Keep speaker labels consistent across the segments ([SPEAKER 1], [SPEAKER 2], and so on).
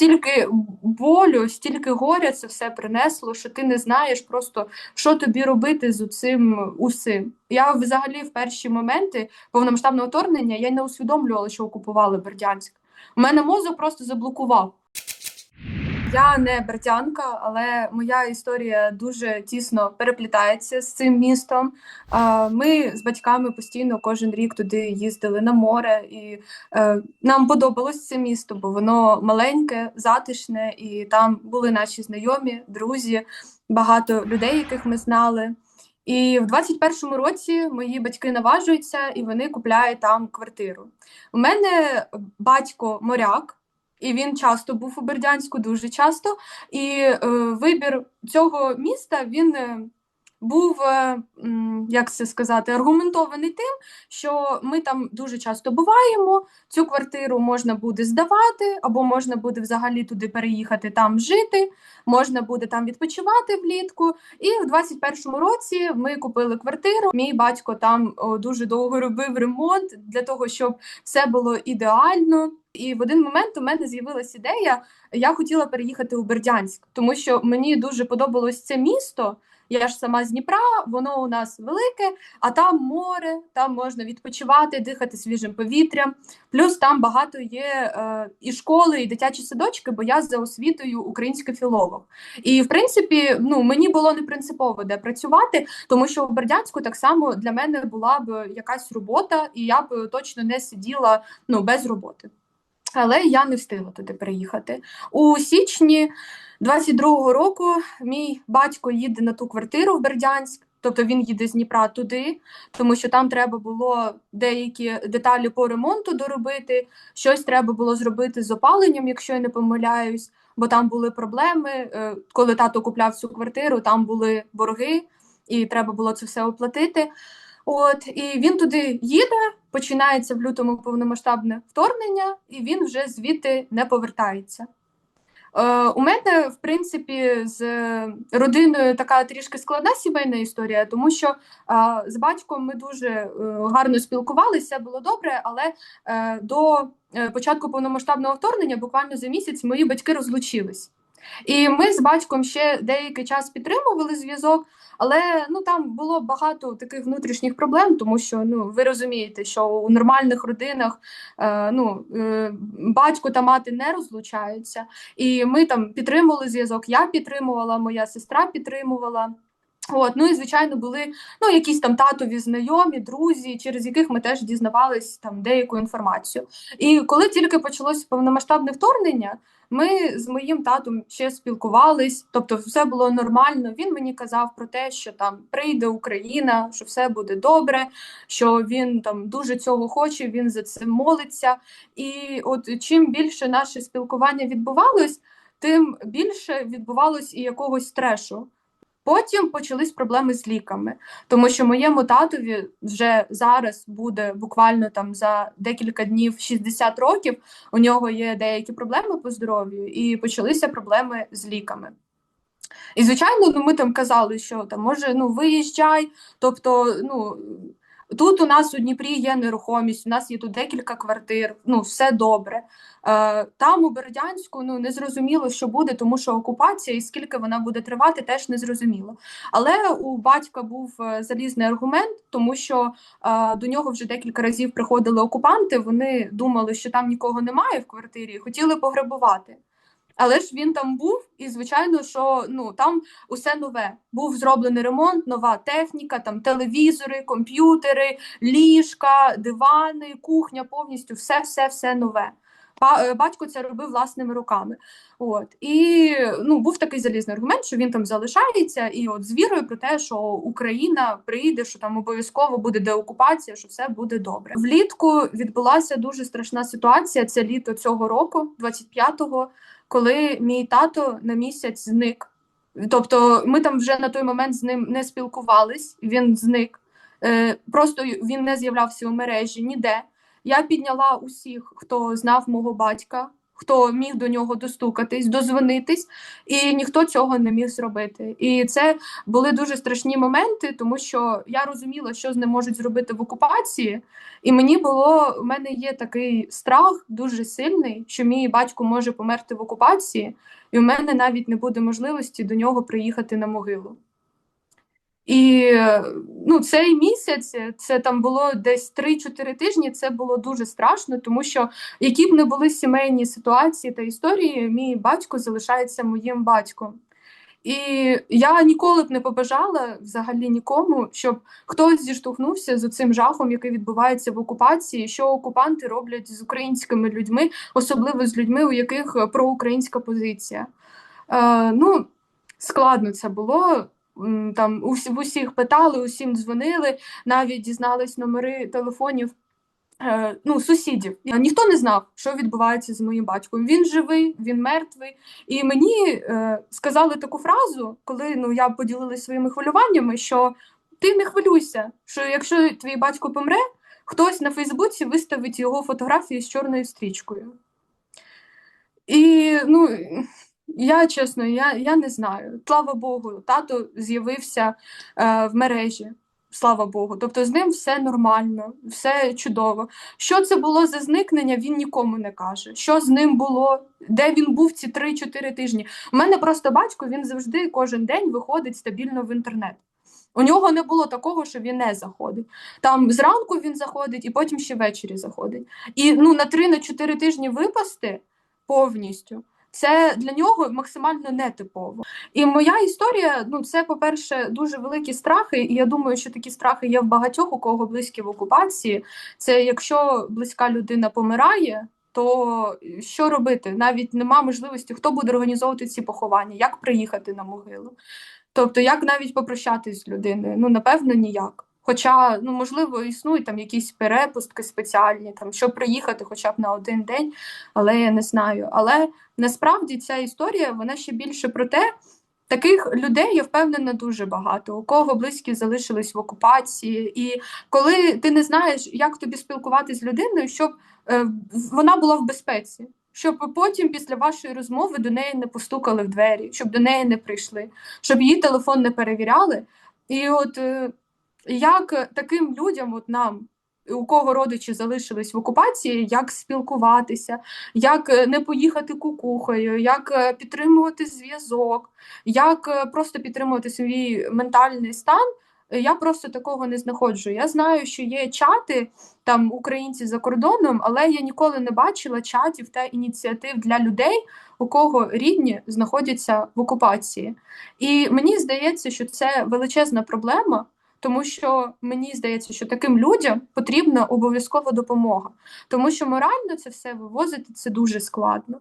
[SPEAKER 1] стільки болю, стільки горя це все принесло, що ти не знаєш просто, що тобі робити з цим усім. Я взагалі в перші моменти повномасштабного вторгнення я не усвідомлювала, що окупували Бердянськ. У мене мозок просто заблокував. Я не бердянка, але моя історія дуже тісно переплітається з цим містом. Ми з батьками постійно кожен рік туди їздили на море, і е, нам подобалось це місто, бо воно маленьке, затишне, і там були наші знайомі, друзі, багато людей, яких ми знали. І в 21-му році мої батьки наважуються і вони купляють там квартиру. У мене батько моряк. І він часто був у Бердянську, дуже часто. І е, вибір цього міста він е, був, е, як це сказати, аргументований тим, що ми там дуже часто буваємо. Цю квартиру можна буде здавати, або можна буде взагалі туди переїхати, там жити, можна буде там відпочивати влітку. І в 21-му році ми купили квартиру. Мій батько там о, дуже довго робив ремонт для того, щоб все було ідеально. І в один момент у мене з'явилася ідея, я хотіла переїхати у Бердянськ, тому що мені дуже подобалось це місто. Я ж сама з Дніпра, воно у нас велике, а там море, там можна відпочивати, дихати свіжим повітрям. Плюс там багато є е, і школи, і дитячі садочки, бо я за освітою український філолог. І в принципі, ну мені було не принципово де працювати, тому що в Бердянську так само для мене була б якась робота, і я б точно не сиділа ну без роботи. Але я не встигла туди переїхати. У січні 22-го року мій батько їде на ту квартиру в Бердянськ, тобто він їде з Дніпра туди, тому що там треба було деякі деталі по ремонту доробити, щось треба було зробити з опаленням, якщо я не помиляюсь, бо там були проблеми. Е, коли тато купляв цю квартиру, там були борги, і треба було це все оплатити. От і він туди їде, починається в лютому повномасштабне вторгнення, і він вже звідти не повертається. Е, У мене, в принципі, з родиною така трішки складна сімейна історія, тому що е, з батьком ми дуже е, гарно спілкувалися, було добре, але е, до е, початку повномасштабного вторгнення, буквально за місяць, мої батьки розлучились. І ми з батьком ще деякий час підтримували зв'язок, але ну там було багато таких внутрішніх проблем, тому що ну ви розумієте, що у нормальних родинах е, ну, е, батько та мати не розлучаються, і ми там підтримували зв'язок. Я підтримувала, моя сестра підтримувала. От, ну і звичайно були ну якісь там татові знайомі, друзі, через яких ми теж дізнавались там деяку інформацію. І коли тільки почалося повномасштабне вторгнення, ми з моїм татом ще спілкувались, тобто все було нормально. Він мені казав про те, що там прийде Україна, що все буде добре, що він там дуже цього хоче, він за це молиться. І от чим більше наше спілкування відбувалось, тим більше відбувалось і якогось трешу. Потім почались проблеми з ліками, тому що моєму татові вже зараз буде буквально там за декілька днів 60 років. У нього є деякі проблеми по здоров'ю, і почалися проблеми з ліками. І, звичайно, ну, ми там казали, що там може ну виїжджай. Тобто, ну тут у нас у Дніпрі є нерухомість, у нас є тут декілька квартир, ну все добре. Е, Там у Бердянську ну не зрозуміло, що буде, тому що окупація і скільки вона буде тривати, теж не зрозуміло. Але у батька був е, залізний аргумент, тому що е, до нього вже декілька разів приходили окупанти. Вони думали, що там нікого немає в квартирі, хотіли пограбувати. Але ж він там був, і звичайно, що ну там усе нове. Був зроблений ремонт, нова техніка, там телевізори, комп'ютери, ліжка, дивани, кухня, повністю все, все, все нове. Е, батько це робив власними руками. От і ну був такий залізний аргумент, що він там залишається, і от з вірою про те, що Україна прийде, що там обов'язково буде деокупація, що все буде добре. Влітку відбулася дуже страшна ситуація. Це літо цього року, 25-го, коли мій тато на місяць зник. Тобто, ми там вже на той момент з ним не спілкувались. Він зник. Е, Просто він не з'являвся у мережі ніде. Я підняла усіх, хто знав мого батька, хто міг до нього достукатись, дозвонитись, і ніхто цього не міг зробити. І це були дуже страшні моменти, тому що я розуміла, що з ним можуть зробити в окупації, і мені було у мене є такий страх дуже сильний, що мій батько може померти в окупації, і у мене навіть не буде можливості до нього приїхати на могилу. І ну, цей місяць це там було десь 3-4 тижні. Це було дуже страшно, тому що які б не були сімейні ситуації та історії, мій батько залишається моїм батьком. І я ніколи б не побажала взагалі нікому, щоб хтось зіштовхнувся з цим жахом, який відбувається в окупації, що окупанти роблять з українськими людьми, особливо з людьми, у яких проукраїнська позиція. Е, Ну, складно це було. Там в усіх питали, усім дзвонили, навіть дізнались номери телефонів е, ну, сусідів. Ніхто не знав, що відбувається з моїм батьком. Він живий, він мертвий. І мені е, сказали таку фразу, коли ну, я поділилася своїми хвилюваннями, що ти не хвилюйся, що якщо твій батько помре, хтось на Фейсбуці виставить його фотографії з чорною стрічкою. І ну, я чесно, я я не знаю. Слава Богу, тато з'явився е, в мережі. Слава Богу. Тобто з ним все нормально, все чудово. Що це було за зникнення, він нікому не каже. Що з ним було, де він був ці 3-4 тижні. У мене просто батько він завжди кожен день виходить стабільно в інтернет. У нього не було такого, що він не заходить. Там зранку він заходить і потім ще ввечері заходить. І ну, на 3-4 тижні випасти повністю. Це для нього максимально нетипово. І моя історія ну це, по-перше, дуже великі страхи. І я думаю, що такі страхи є в багатьох, у кого близькі в окупації. Це якщо близька людина помирає, то що робити? Навіть нема можливості, хто буде організовувати ці поховання, як приїхати на могилу. Тобто, як навіть попрощатись з людиною? Ну, напевно, ніяк. Хоча, ну, можливо, існують там якісь перепустки спеціальні, там, щоб приїхати хоча б на один день, але я не знаю. Але насправді ця історія вона ще більше про те, таких людей я впевнена дуже багато, у кого близькі залишились в окупації. І коли ти не знаєш, як тобі спілкуватися з людиною, щоб е, вона була в безпеці. Щоб потім, після вашої розмови, до неї не постукали в двері, щоб до неї не прийшли, щоб її телефон не перевіряли. І от е, як таким людям, от нам, у кого родичі залишились в окупації, як спілкуватися, як е, не поїхати кукухою, як е, підтримувати зв'язок, як е, просто підтримувати свій ментальний стан. Я просто такого не знаходжу. Я знаю, що є чати там українці за кордоном, але я ніколи не бачила чатів та ініціатив для людей, у кого рідні знаходяться в окупації. І мені здається, що це величезна проблема тому що мені здається, що таким людям потрібна обов'язкова допомога, тому що морально це все вивозити це дуже складно.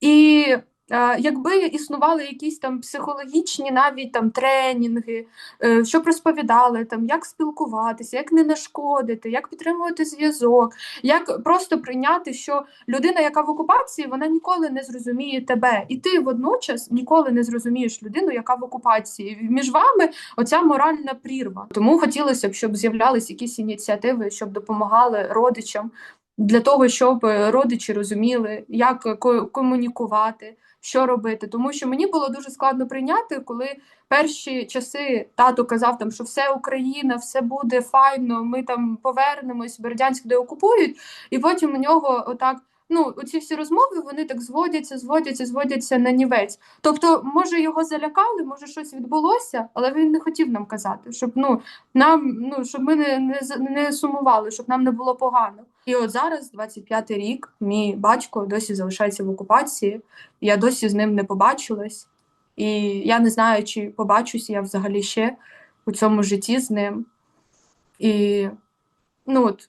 [SPEAKER 1] І Якби існували якісь там психологічні навіть там тренінги, е, щоб розповідали, там, як спілкуватися, як не нашкодити, як підтримувати зв'язок, як просто прийняти, що людина, яка в окупації, вона ніколи не зрозуміє тебе, і ти водночас ніколи не зрозумієш людину, яка в окупації. Між вами оця моральна прірва. Тому хотілося б, щоб з'являлись якісь ініціативи, щоб допомагали родичам для того, щоб родичі розуміли, як комунікувати що робити. Тому що мені було дуже складно прийняти, коли перші часи тато казав, там, що все Україна, все буде файно, ми там повернемось, Бердянськ де окупують, і потім у нього отак ну, оці всі розмови вони так зводяться, зводяться, зводяться на нівець. Тобто, може, його залякали, може щось відбулося, але він не хотів нам казати, щоб ну нам ну щоб ми не, не, не сумували, щоб нам не було погано. І от зараз, 25-й рік, мій батько досі залишається в окупації, я досі з ним не побачилась, і я не знаю, чи побачусь я взагалі ще у цьому житті з ним. І ну от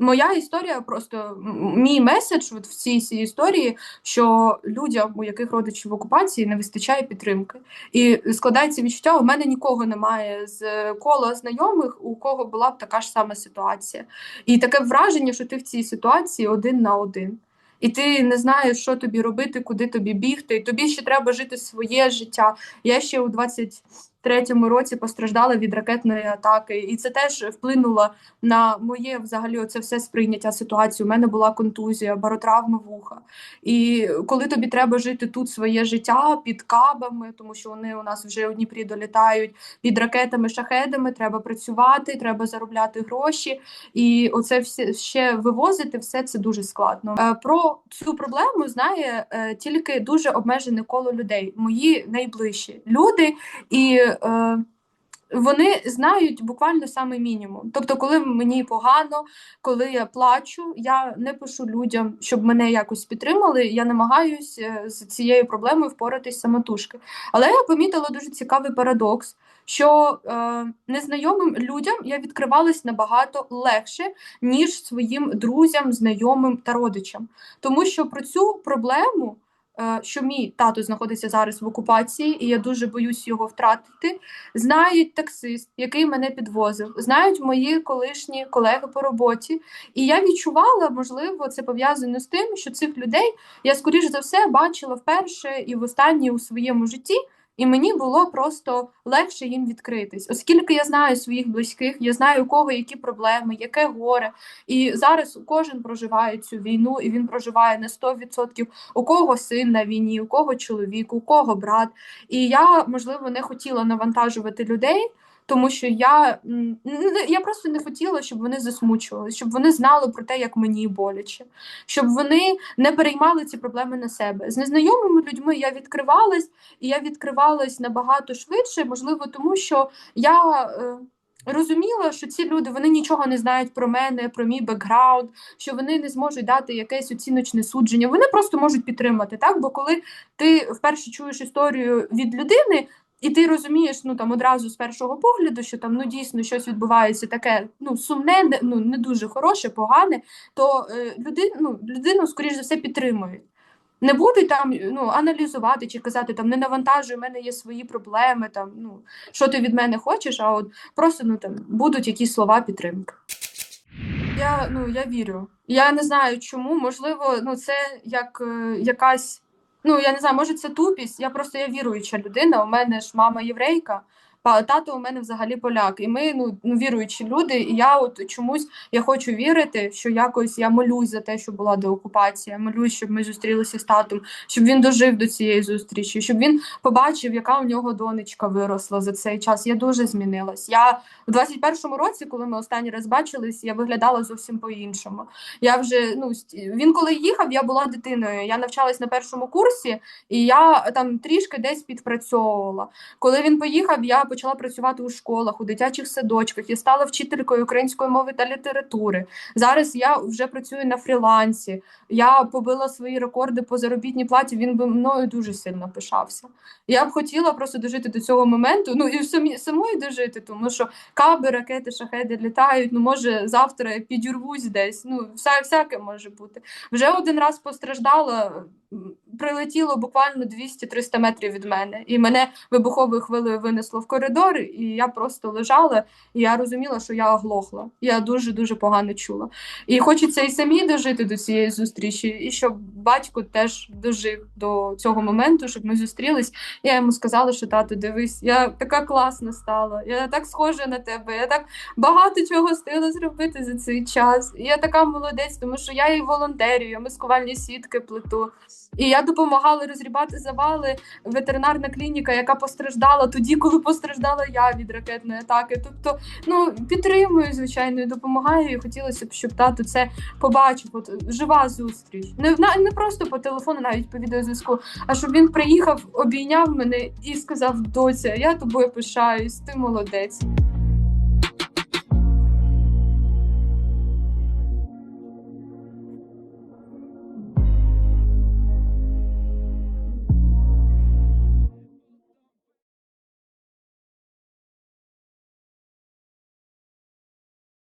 [SPEAKER 1] Моя історія просто мій меседж от в цій, цій історії, що людям, у яких родичі в окупації, не вистачає підтримки, і складається відчуття. У мене нікого немає з кола знайомих, у кого була б така ж сама ситуація, і таке враження, що ти в цій ситуації один на один. І ти не знаєш, що тобі робити, куди тобі бігти. І тобі ще треба жити своє життя. Я ще у 20 третьому році постраждала від ракетної атаки, і це теж вплинуло на моє взагалі оце все сприйняття ситуації. У мене була контузія, баротравма вуха. І коли тобі треба жити тут своє життя під кабами, тому що вони у нас вже у Дніпрі долітають під ракетами, шахедами, треба працювати, треба заробляти гроші, і оце все ще вивозити все це дуже складно. Е, Про цю проблему знає е, тільки дуже обмежене коло людей, мої найближчі люди і. Е, вони знають буквально саме мінімум. Тобто, коли мені погано, коли я плачу, я не пишу людям, щоб мене якось підтримали. Я намагаюся з цією проблемою впоратись самотужки. Але я помітила дуже цікавий парадокс, що е, незнайомим людям я відкривалась набагато легше, ніж своїм друзям, знайомим та родичам. Тому що про цю проблему. Е, Що мій тато знаходиться зараз в окупації, і я дуже боюсь його втратити. Знають таксист, який мене підвозив, знають мої колишні колеги по роботі. І я відчувала, можливо, це пов'язано з тим, що цих людей я, скоріш за все, бачила вперше і в останнє у своєму житті. І мені було просто легше їм відкритись, оскільки я знаю своїх близьких, я знаю у кого які проблеми, яке горе. І зараз кожен проживає цю війну, і він проживає на 100%. У кого син на війні, у кого чоловік, у кого брат. І я, можливо, не хотіла навантажувати людей. Тому що я я просто не хотіла, щоб вони засмучувалися, щоб вони знали про те, як мені боляче, щоб вони не переймали ці проблеми на себе. З незнайомими людьми я відкривалась, і я відкривалась набагато швидше, можливо, тому що я. Е, Розуміла, що ці люди вони нічого не знають про мене, про мій бекграунд, що вони не зможуть дати якесь оціночне судження. Вони просто можуть підтримати. Так, бо коли ти вперше чуєш історію від людини, і ти розумієш, ну там одразу з першого погляду, що там ну дійсно щось відбувається таке, ну сумне, не- ну не дуже хороше, погане, то е, людину, ну, людину, скоріш за все, підтримують. Не будуть там ну, аналізувати чи казати, там не навантажуй, у мене є свої проблеми, там, ну, що ти від мене хочеш, а от просто ну, там, будуть якісь слова підтримки. Я, ну, я вірю. Я не знаю чому, можливо, ну, це як е, якась, ну, я не знаю, може це тупість, я просто я віруюча людина, у мене ж мама єврейка, тато у мене взагалі поляк, і ми ну, ну, віруючі люди, і я от чомусь я хочу вірити, що якось я молюсь за те, що була деокупація, молюсь, щоб ми зустрілися з татом, щоб він дожив до цієї зустрічі, щоб він побачив, яка у нього донечка виросла за цей час. Я дуже змінилась. Я в 21-му році, коли ми останній раз бачились, я виглядала зовсім по-іншому. Я вже ну він коли їхав, я була дитиною. Я навчалась на першому курсі, і я там трішки десь підпрацьовувала. Коли він поїхав, я почала працювати у школах, у дитячих садочках. Я стала вчителькою української мови та літератури. Зараз я вже працюю на фрілансі. Я побила свої рекорди по заробітній платі. Він би мною дуже сильно пишався. Я б хотіла просто дожити до цього моменту. Ну і самі самої дожити, тому що каби, ракети, шахеди літають. Ну може завтра підірвусь десь. Ну вся, всяке може бути. Вже один раз постраждала. Прилетіло буквально 200-300 метрів від мене, і мене вибуховою хвилею винесло в коридор, і я просто лежала, і я розуміла, що я оглохла. Я дуже дуже погано чула. І хочеться і самі дожити до цієї зустрічі, і щоб батько теж дожив до цього моменту, щоб ми зустрілись. Я йому сказала, що тато, дивись, я така класна стала, я так схожа на тебе, я так багато чого встигла зробити за цей час. Я така молодець, тому що я і волонтерю, я маскувальні сітки плету. І я допомагала розрібати завали ветеринарна клініка, яка постраждала тоді, коли постраждала я від ракетної атаки. Тобто, ну підтримую, звичайно, і допомагаю. І хотілося б, щоб тато це побачив. От жива зустріч. Не на- не просто по телефону, навіть по відеозв'язку, а щоб він приїхав, обійняв мене і сказав: доця, я тобою пишаюсь, ти молодець.